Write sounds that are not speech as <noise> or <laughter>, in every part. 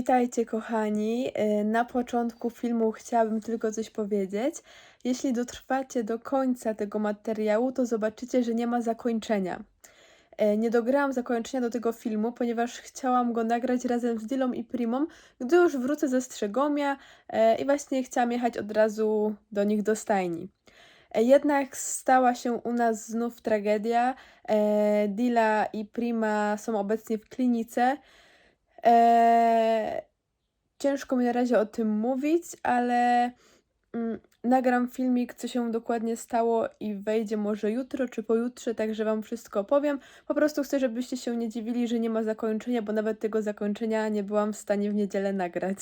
Witajcie, kochani. E, Na początku filmu chciałabym tylko coś powiedzieć. Jeśli dotrwacie do końca tego materiału, to zobaczycie, że nie ma zakończenia. E, Nie dograłam zakończenia do tego filmu, ponieważ chciałam go nagrać razem z Dilą i Primą, gdy już wrócę ze Strzegomia e, i właśnie chciałam jechać od razu do nich do stajni. Jednak stała się u nas znów tragedia. Dila i Prima są obecnie w klinice. Eee, ciężko mi na razie o tym mówić, ale mm, nagram filmik, co się dokładnie stało i wejdzie może jutro czy pojutrze, także Wam wszystko opowiem. Po prostu chcę, żebyście się nie dziwili, że nie ma zakończenia, bo nawet tego zakończenia nie byłam w stanie w niedzielę nagrać.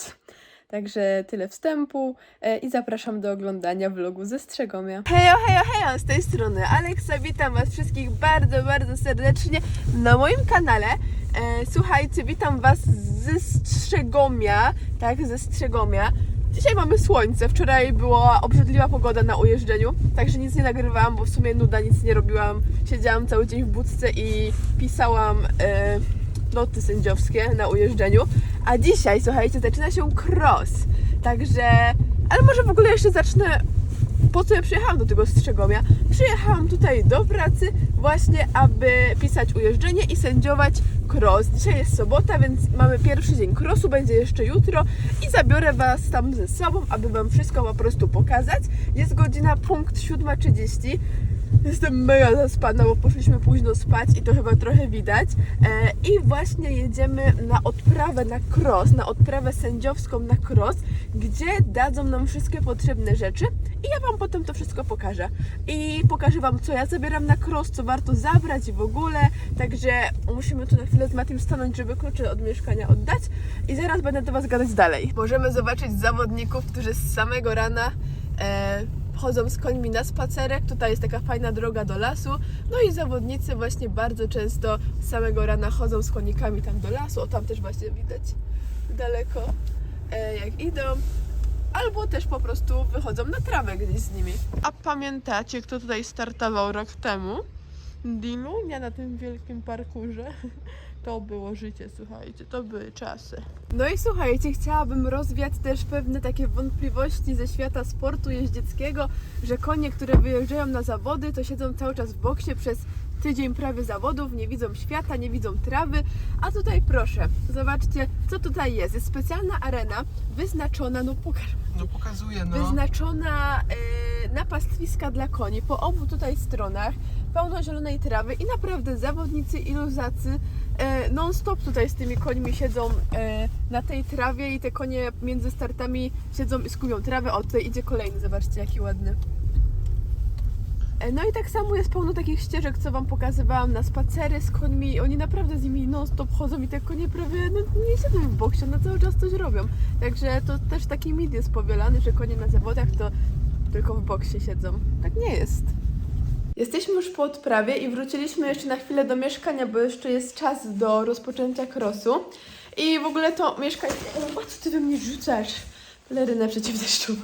Także tyle wstępu e, i zapraszam do oglądania vlogu ze Strzegomia. Hejo, hejo, hejo, z tej strony Aleksa, witam Was wszystkich bardzo, bardzo serdecznie na moim kanale. E, słuchajcie, witam Was ze Strzegomia, tak, ze Strzegomia. Dzisiaj mamy słońce, wczoraj była obrzydliwa pogoda na ujeżdżeniu, także nic nie nagrywałam, bo w sumie nuda, nic nie robiłam. Siedziałam cały dzień w budce i pisałam e, noty sędziowskie na ujeżdżeniu. A dzisiaj, słuchajcie, zaczyna się cross, także... Ale może w ogóle jeszcze zacznę po co ja przyjechałam do tego Strzegomia? Przyjechałam tutaj do pracy właśnie, aby pisać ujeżdżenie i sędziować cross. Dzisiaj jest sobota, więc mamy pierwszy dzień crossu, będzie jeszcze jutro i zabiorę Was tam ze sobą, aby Wam wszystko po prostu pokazać. Jest godzina punkt 7.30. Jestem mega zaspana, bo poszliśmy późno spać i to chyba trochę widać. E, I właśnie jedziemy na odprawę na cross, na odprawę sędziowską na cross, gdzie dadzą nam wszystkie potrzebne rzeczy i ja Wam potem to wszystko pokażę. I pokażę Wam, co ja zabieram na cross, co warto zabrać w ogóle. Także musimy tu na chwilę z Matim stanąć, żeby klucze od mieszkania oddać i zaraz będę do Was gadać dalej. Możemy zobaczyć zawodników, którzy z samego rana e, chodzą z końmi na spacerek. Tutaj jest taka fajna droga do lasu. No i zawodnicy właśnie bardzo często samego rana chodzą z konikami tam do lasu. O, tam też właśnie widać daleko e, jak idą. Albo też po prostu wychodzą na trawę gdzieś z nimi. A pamiętacie, kto tutaj startował rok temu? Dilu? Nie na tym wielkim parkurze. <laughs> To było życie, słuchajcie, to były czasy. No i słuchajcie, chciałabym rozwiać też pewne takie wątpliwości ze świata sportu jeździeckiego, że konie, które wyjeżdżają na zawody, to siedzą cały czas w boksie przez tydzień prawie zawodów, nie widzą świata, nie widzą trawy, a tutaj proszę, zobaczcie, co tutaj jest. Jest specjalna arena wyznaczona, no pokaż, No pokazuje, no. wyznaczona e, na pastwiska dla koni po obu tutaj stronach, pełno zielonej trawy i naprawdę zawodnicy i luzacy e, non-stop tutaj z tymi końmi siedzą e, na tej trawie i te konie między startami siedzą i skubią trawę. O, tutaj idzie kolejny, zobaczcie jaki ładny. E, No i tak samo jest pełno takich ścieżek, co Wam pokazywałam na spacery z końmi. Oni naprawdę z nimi non-stop chodzą i te konie prawie no, nie siedzą w boksie, one cały czas coś robią. Także to też taki mit jest powielany, że konie na zawodach to tylko w boksie siedzą. Tak nie jest. Jesteśmy już po odprawie i wróciliśmy jeszcze na chwilę do mieszkania, bo jeszcze jest czas do rozpoczęcia krosu. I w ogóle to mieszkanie... O, co ty we mnie rzucasz? Lerynę przeciwdeszczową.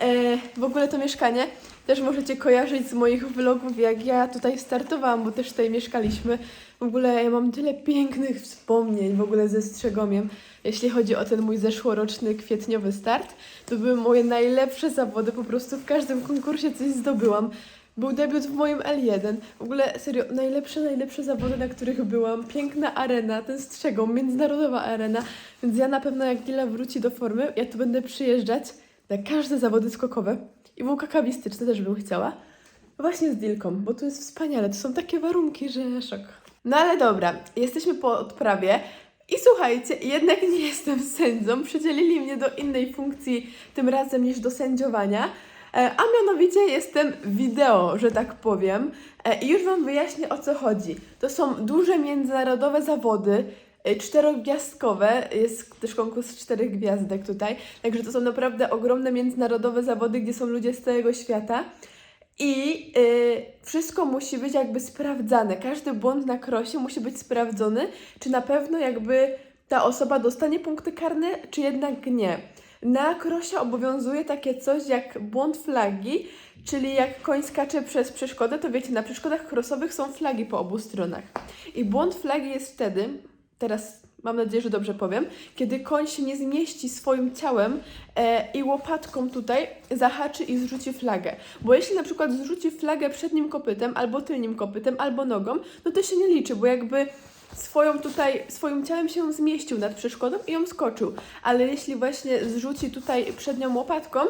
E, w ogóle to mieszkanie też możecie kojarzyć z moich vlogów, jak ja tutaj startowałam, bo też tutaj mieszkaliśmy. W ogóle ja mam tyle pięknych wspomnień w ogóle ze Strzegomiem. Jeśli chodzi o ten mój zeszłoroczny kwietniowy start, to były moje najlepsze zawody, po prostu w każdym konkursie coś zdobyłam. Był debiut w moim L1. W ogóle serio, najlepsze, najlepsze zawody, na których byłam. Piękna arena, ten Strzegom, międzynarodowa arena. Więc ja na pewno jak Dila wróci do formy, ja tu będę przyjeżdżać na każde zawody skokowe. I wulkakawistyczne też bym chciała. Właśnie z Dilką, bo tu jest wspaniale. To są takie warunki, że szok. No ale dobra, jesteśmy po odprawie. I słuchajcie, jednak nie jestem sędzią. Przydzielili mnie do innej funkcji tym razem niż do sędziowania. E, A mianowicie jestem wideo, że tak powiem. E, I już Wam wyjaśnię o co chodzi. To są duże międzynarodowe zawody, e, czterogwiazdkowe. Jest też konkurs czterech gwiazdek tutaj. Także to są naprawdę ogromne międzynarodowe zawody, gdzie są ludzie z całego świata. I y, wszystko musi być jakby sprawdzane. Każdy błąd na krosie musi być sprawdzony, czy na pewno jakby ta osoba dostanie punkty karne, czy jednak nie. Na krosie obowiązuje takie coś jak błąd flagi, czyli jak koń skacze przez przeszkodę, to wiecie, na przeszkodach krosowych są flagi po obu stronach. I błąd flagi jest wtedy, teraz mam nadzieję, że dobrze powiem, kiedy koń się nie zmieści swoim ciałem e, i łopatką tutaj zahaczy i zrzuci flagę. Bo jeśli na przykład zrzuci flagę przednim kopytem, albo tylnym kopytem, albo nogą, no to się nie liczy, bo jakby swoją tutaj, swoim ciałem się zmieścił nad przeszkodą i ją skoczył. Ale jeśli właśnie zrzuci tutaj przednią łopatką,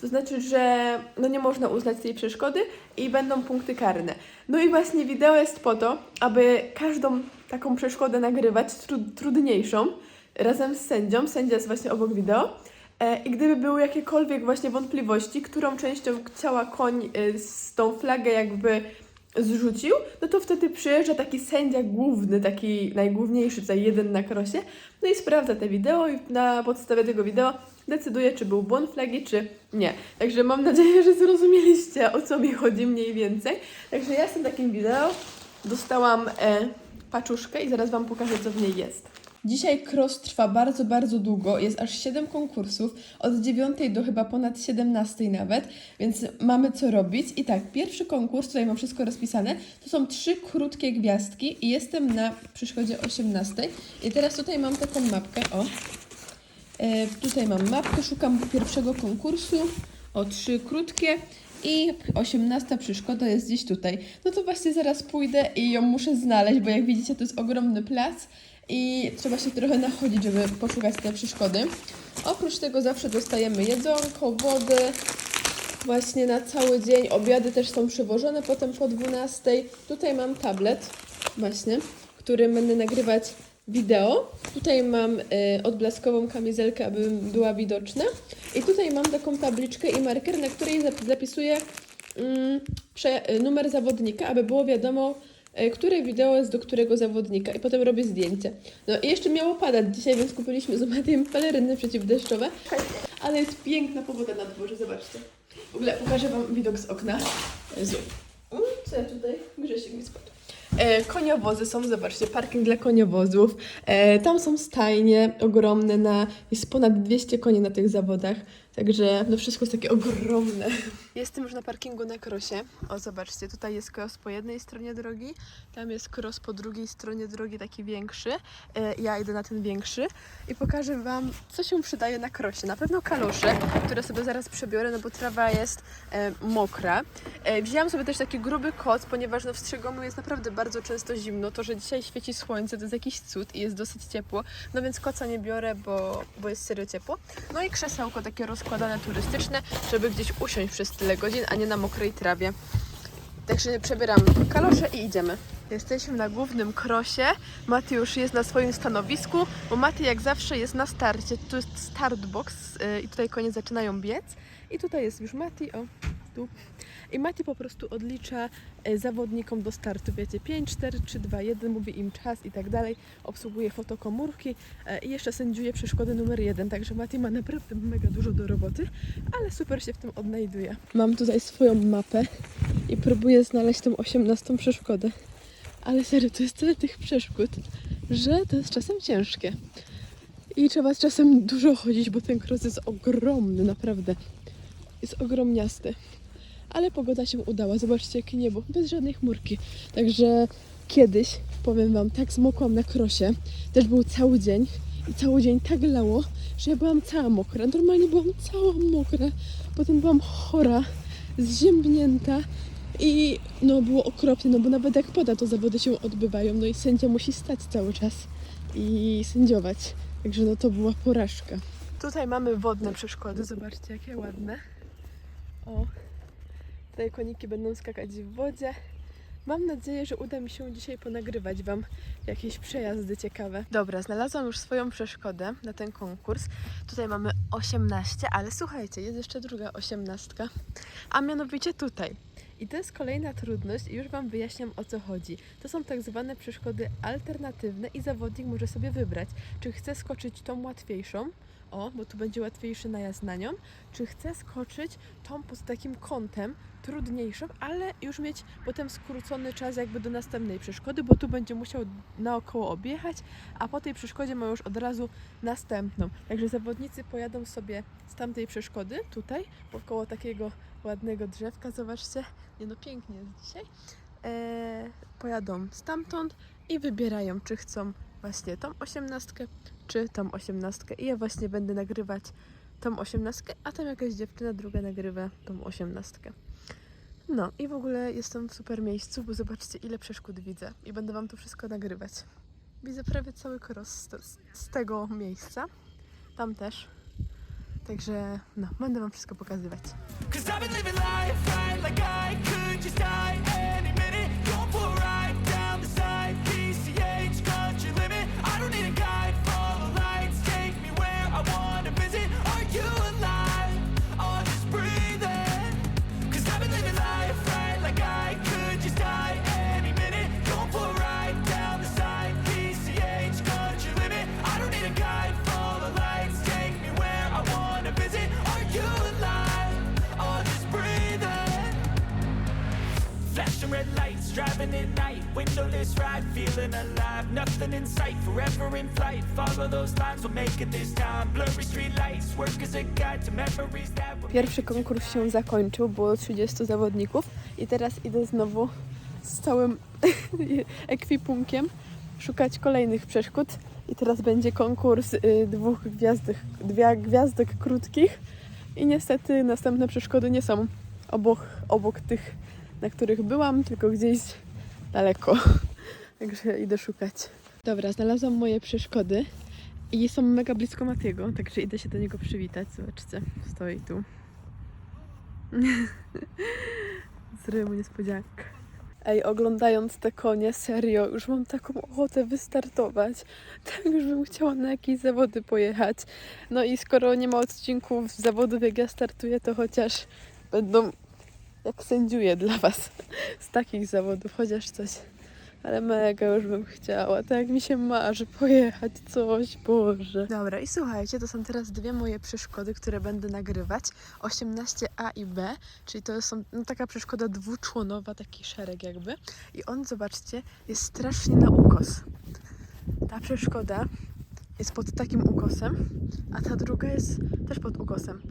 to znaczy, że no nie można uznać tej przeszkody i będą punkty karne. No i właśnie wideo jest po to, aby każdą taką przeszkodę nagrywać, tru- trudniejszą, razem z sędzią. Sędzia jest właśnie obok wideo. E, I gdyby były jakiekolwiek właśnie wątpliwości, którą częścią ciała koń e, z tą flagę jakby zrzucił, no to wtedy przyjeżdża taki sędzia główny, taki najgłówniejszy, tutaj jeden na krosie, no i sprawdza te wideo i na podstawie tego wideo decyduje, czy był błąd flagi, czy nie. Także mam nadzieję, że zrozumieliście, o co mi chodzi mniej więcej. Także ja z tym takim wideo dostałam e, paczuszkę i zaraz Wam pokażę, co w niej jest. Dzisiaj cross trwa bardzo, bardzo długo. Jest aż 7 konkursów, od 9 do chyba ponad 17 nawet, więc mamy co robić. I tak, pierwszy konkurs, tutaj mam wszystko rozpisane, to są trzy krótkie gwiazdki i jestem na przeszkodzie 18. I teraz tutaj mam taką mapkę, o. E, tutaj mam mapkę, szukam pierwszego konkursu, o trzy krótkie. I 18 przeszkoda jest gdzieś tutaj. No to właśnie zaraz pójdę i ją muszę znaleźć, bo jak widzicie, to jest ogromny plac i trzeba się trochę nachodzić, żeby poszukać te przeszkody. Oprócz tego zawsze dostajemy jedzonko, wody, właśnie na cały dzień. Obiady też są przywożone potem po 12. Tutaj mam tablet, właśnie, którym będę nagrywać wideo. Tutaj mam y, odblaskową kamizelkę, aby była widoczna. I tutaj mam taką tabliczkę i marker, na której zap- zapisuję y, numer zawodnika, aby było wiadomo, które wideo jest do którego zawodnika. I potem robię zdjęcie. No i jeszcze miało padać dzisiaj, więc kupiliśmy z Matiem peleryny przeciwdeszczowe. Ale jest piękna pogoda na dworze, zobaczcie. W ogóle pokażę Wam widok z okna. Jezu. Mm, Co ja tutaj? Grzesiek mi spadł. E, koniowozy są, zobaczcie, parking dla koniowozów. E, tam są stajnie ogromne, na, jest ponad 200 koni na tych zawodach, także no wszystko jest takie ogromne. Jestem już na parkingu na krosie. O, zobaczcie, tutaj jest cross po jednej stronie drogi, tam jest cross po drugiej stronie drogi, taki większy. E, ja idę na ten większy i pokażę Wam, co się przydaje na krosie. Na pewno kalosze, które sobie zaraz przebiorę, no bo trawa jest e, mokra. E, wzięłam sobie też taki gruby koc, ponieważ no w Strzegomu jest naprawdę bardzo często zimno. To, że dzisiaj świeci słońce, to jest jakiś cud i jest dosyć ciepło. No więc koca nie biorę, bo, bo jest serio ciepło. No i krzesełko takie rozkładane turystyczne, żeby gdzieś usiąść przez tyle godzin, a nie na mokrej trawie. Także przebieram kalosze i idziemy. Jesteśmy na głównym krosie. Mati już jest na swoim stanowisku, bo Mati jak zawsze jest na starcie. Tu jest start box yy, i tutaj konie zaczynają biec. I tutaj jest już Mati, o, I Mati po prostu odlicza e, zawodnikom do startu, wiecie, 5, 4, 3, 2, 1, mówi im czas i tak dalej, obsługuje fotokomórki e, i jeszcze sędziuje przeszkody numer 1, także Mati ma naprawdę mega dużo do roboty, ale super się w tym odnajduje. Mam tutaj swoją mapę i próbuję znaleźć tą 18 przeszkodę, ale serio, to jest tyle tych przeszkód, że to jest czasem ciężkie. I trzeba z czasem dużo chodzić, bo ten kros jest ogromny, naprawdę. Jest ogromniasty ale pogoda się udała. Zobaczcie, jakie niebo, bez żadnej chmurki. Także kiedyś, powiem Wam, tak zmokłam na krosie. Też był cały dzień i cały dzień tak lało, że ja byłam cała mokra. Normalnie byłam cała mokra. Potem byłam chora, zziębnięta i no było okropnie, no bo nawet jak pada, to zawody się odbywają. No i sędzia musi stać cały czas i sędziować. Także no to była porażka. Tutaj mamy wodne przeszkody, zobaczcie jakie ładne. O, Tutaj koniki będą skakać w wodzie. Mam nadzieję, że uda mi się dzisiaj ponagrywać Wam jakieś przejazdy ciekawe. Dobra, znalazłam już swoją przeszkodę na ten konkurs. Tutaj mamy 18, ale słuchajcie, jest jeszcze druga osiemnastka, a mianowicie tutaj. I to jest kolejna trudność i już Wam wyjaśniam o co chodzi. To są tak zwane przeszkody alternatywne i zawodnik może sobie wybrać, czy chce skoczyć tą łatwiejszą, o, bo tu będzie łatwiejszy najazd na nią, czy chce skoczyć tą pod takim kątem, trudniejszą, ale już mieć potem skrócony czas jakby do następnej przeszkody, bo tu będzie musiał naokoło objechać, a po tej przeszkodzie ma już od razu następną. Także zawodnicy pojadą sobie z tamtej przeszkody, tutaj, wokoło takiego ładnego drzewka, zobaczcie, nie no pięknie jest dzisiaj, eee, pojadą stamtąd i wybierają, czy chcą właśnie tą osiemnastkę, czy tą osiemnastkę. I ja właśnie będę nagrywać tą osiemnastkę, a tam jakaś dziewczyna druga nagrywa tą osiemnastkę. No i w ogóle jestem w super miejscu, bo zobaczcie ile przeszkód widzę i będę wam to wszystko nagrywać. Widzę prawie cały z, z, z tego miejsca. Tam też. Także no, będę wam wszystko pokazywać. Driving at night. Windowless ride, feeling alive. Nothing in sight, forever in flight. Follow those lines, we'll make it this time. Blurry street lights, work as a guide to memories that will Pierwszy konkurs się zakończył, było 30 zawodników i teraz idę znowu z całym <laughs> ekwipunkiem szukać kolejnych przeszkód. I teraz będzie konkurs y, dwóch gwiazdek, dwie gwiazdek krótkich i niestety następne przeszkody nie są obok, obok tych, na których byłam, tylko gdzieś daleko. <laughs> Także idę szukać. Dobra, znalazłam moje przeszkody i są mega blisko Matiego, także idę się do niego przywitać. Zobaczcie, stoi tu. <laughs> Zrobię mu niespodziankę. Ej, oglądając te konie, serio, już mam taką ochotę wystartować. <laughs> Tak już bym chciała na jakieś zawody pojechać. No i skoro nie ma odcinków zawodów, jak ja startuję, to chociaż będą jak sędziuję dla Was z takich zawodów, chociaż coś. Ale mega już bym chciała, tak mi się marzy pojechać coś, Boże. Dobra, i słuchajcie, to są teraz dwie moje przeszkody, które będę nagrywać. 18A i B, czyli to są no, taka przeszkoda dwuczłonowa, taki szereg jakby. I on, zobaczcie, jest strasznie na ukos. Ta przeszkoda jest pod takim ukosem, a ta druga jest też pod ukosem.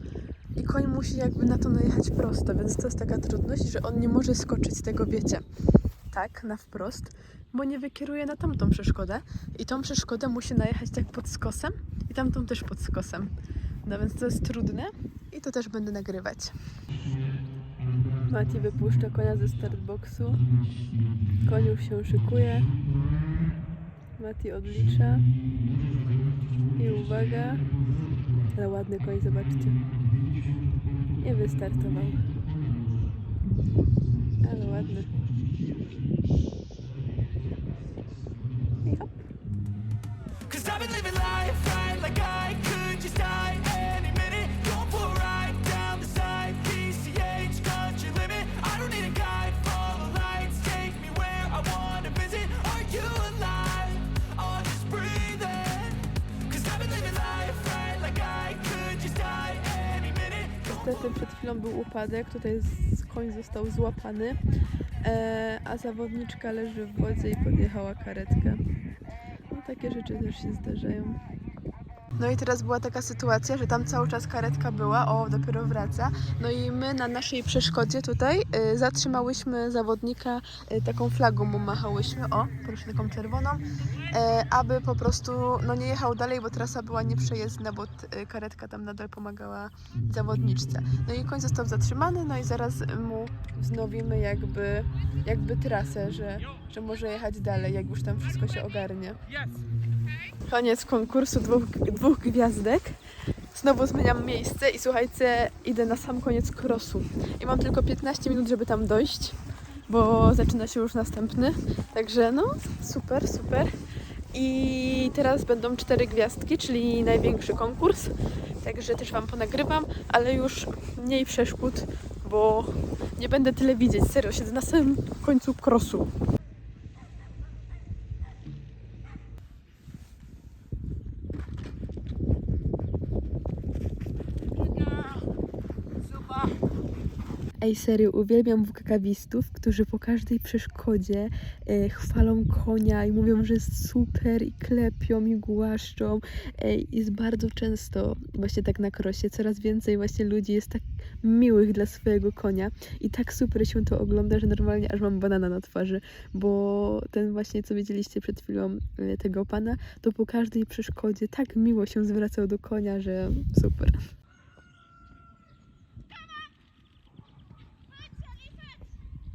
I koń musi jakby na to najechać prosto, więc to jest taka trudność, że on nie może skoczyć z tego, wiecie, tak, na wprost, bo nie wykieruje na tamtą przeszkodę. I tą przeszkodę musi najechać tak pod skosem i tamtą też pod skosem. No więc to jest trudne i to też będę nagrywać. Mati wypuszcza konia ze startboxu. Koń już się szykuje. Mati odlicza. I uwaga. Ale ładny koń, zobaczcie. I wystartował. Ale ładny. I hop. Niestety przed chwilą był upadek, tutaj koń został złapany, e, a zawodniczka leży w wodzie i podjechała karetkę. No takie rzeczy też się zdarzają. No i teraz była taka sytuacja, że tam cały czas karetka była, o dopiero wraca. No i my na naszej przeszkodzie tutaj y, zatrzymałyśmy zawodnika, y, taką flagą mu machałyśmy, o proszę taką czerwoną, y, aby po prostu no nie jechał dalej, bo trasa była nieprzejezdna, bo y, karetka tam nadal pomagała zawodniczce. No i koń został zatrzymany, no i zaraz mu wznowimy jakby, jakby trasę, że, że może jechać dalej, jak już tam wszystko się ogarnie. Koniec konkursu dwóch, dwóch gwiazdek. Znowu zmieniam miejsce i słuchajcie, idę na sam koniec krosu. I mam tylko 15 minut, żeby tam dojść, bo zaczyna się już następny. Także no, super, super. I teraz będą cztery gwiazdki, czyli największy konkurs. Także też Wam ponagrywam, ale już mniej przeszkód, bo nie będę tyle widzieć. Serio, siedzę na samym końcu krosu. Ej, serio, uwielbiam WKKwistów, którzy po każdej przeszkodzie e, chwalą konia i mówią, że jest super i klepią i głaszczą. Ej, jest bardzo często właśnie tak na krosie, coraz więcej właśnie ludzi jest tak miłych dla swojego konia i tak super się to ogląda, że normalnie aż mam banana na twarzy, bo ten właśnie, co widzieliście przed chwilą e, tego pana, to po każdej przeszkodzie tak miło się zwracał do konia, że super.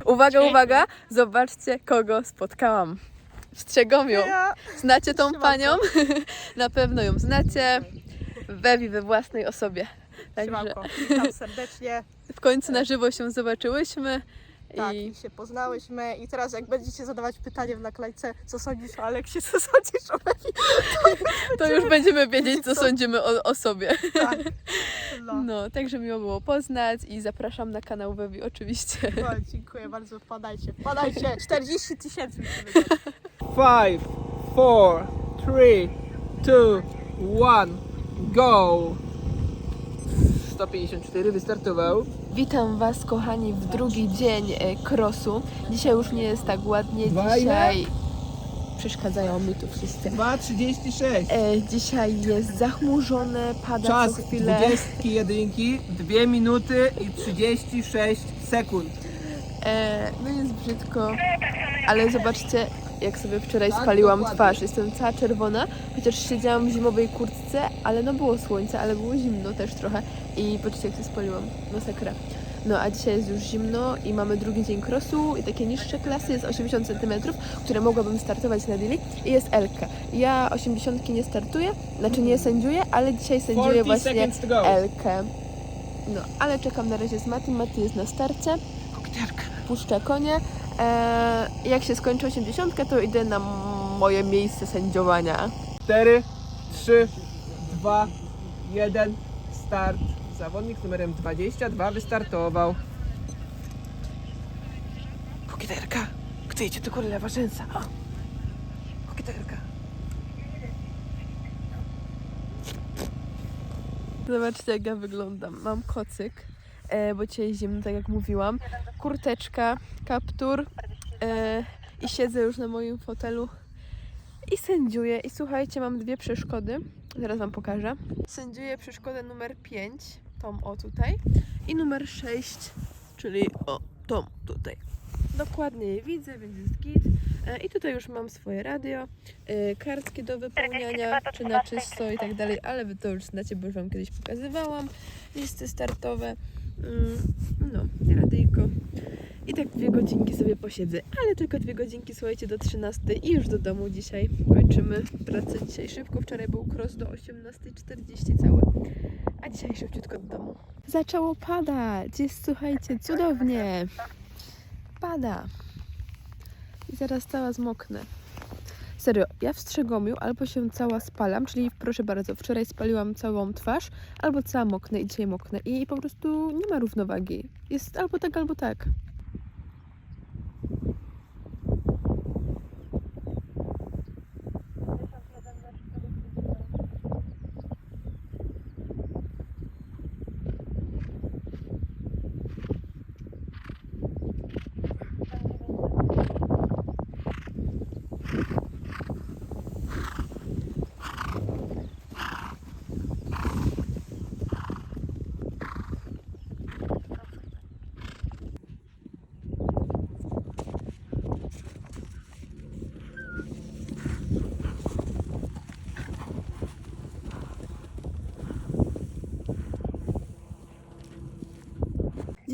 Uwaga, uwaga! Zobaczcie, kogo spotkałam. W Strzegomiu. Znacie tą panią? <laughs> Na pewno ją znacie. Wewi we własnej osobie. Także Siemanko, witam <laughs> serdecznie. w końcu na żywo się zobaczyłyśmy. Tak, I i się poznałyśmy i teraz jak będziecie zadawać pytanie w naklejce, co sądzisz o Aleksie, co sądzisz o Ewi, <laughs> to już będziemy wiedzieć, co sądzimy o, o sobie. tak. <laughs> No. No, także miło było poznać i zapraszam na kanał Wewi oczywiście. No, dziękuję bardzo, wpadajcie, wpadajcie, 40 tysięcy. Five, four, three, two, one, go! 154 wystartował. Witam Was, kochani, w drugi dzień e, krosu. Dzisiaj już nie jest tak ładnie. Dzisiaj przeszkadzają mi tu wszyscy. 2,36. E, dzisiaj jest zachmurzone, pada Czas co chwilę. 21, 2 minuty i 36 sekund. E, no jest brzydko, ale zobaczcie, jak sobie wczoraj spaliłam twarz. Jestem cała czerwona, chociaż siedziałam w zimowej kurtce, ale no było słońce, ale było zimno też trochę. I patrzcie, jak się spaliłam. Masakra. No a dzisiaj jest już zimno i mamy drugi dzień crossu i takie niższe klasy jest 80 cm, które mogłabym startować na Dili i jest Elka. Ja 80 nie startuję, znaczy nie sędziuję, ale dzisiaj sędziuję 40 właśnie. Elkę. No, ale czekam na razie z Matim. Mati jest na starcie puszczę konie. Eee, jak się skończy 80, to idę na moje miejsce sędziowania. 4, 3, 2, 1, start. Zawodnik z numerem 22 wystartował. Kokiterka, kto idzie do góry lewa rzęsa? Kokiterka. Zobaczcie, jak ja wyglądam. Mam kocyk, e, bo dzisiaj jest zimno, tak jak mówiłam. Kurteczka, kaptur e, i siedzę już na moim fotelu i sędziuję. I słuchajcie, mam dwie przeszkody. Zaraz Wam pokażę. Sędziuję przeszkodę numer 5, tą o tutaj, i numer 6, czyli o tą tutaj. Dokładnie je widzę, więc jest git. E, I tutaj już mam swoje radio, e, kartki do wypełniania, czy na czysto i tak dalej, ale wy to już znacie, bo już Wam kiedyś pokazywałam. Listy startowe, no, i radyjko. I tak dwie godzinki sobie posiedzę, ale tylko dwie godzinki, słuchajcie, do 13 i już do domu dzisiaj. Kończymy pracę dzisiaj szybko. Wczoraj był cross do 18.40 cały, a dzisiaj szybciutko do domu. Zaczęło padać, jest słuchajcie, cudownie. Pada. I zaraz cała zmoknę. Serio, ja w Strzegomiu albo się cała spalam, czyli proszę bardzo, wczoraj spaliłam całą twarz, albo cała moknę i dzisiaj moknę. I po prostu nie ma równowagi. Jest albo tak, albo tak.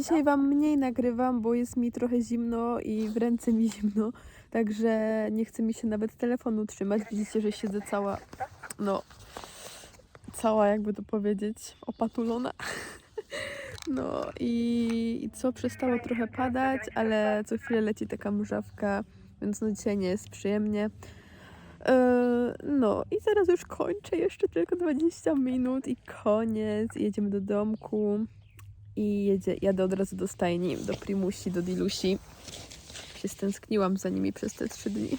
Dzisiaj Wam mniej nagrywam, bo jest mi trochę zimno i w ręce mi zimno, także nie chce mi się nawet telefonu trzymać. Widzicie, że siedzę cała, no, cała jakby to powiedzieć, opatulona. <laughs> No i, i co, przestało trochę padać, ale co chwilę leci taka mrzawka, więc no dzisiaj nie jest przyjemnie. Eee, No i zaraz już kończę, jeszcze tylko 20 minut i koniec. Jedziemy do domku i jedzie, jadę od razu do stajni, do Primusi, do Dilusi. Się stęskniłam za nimi przez te trzy dni.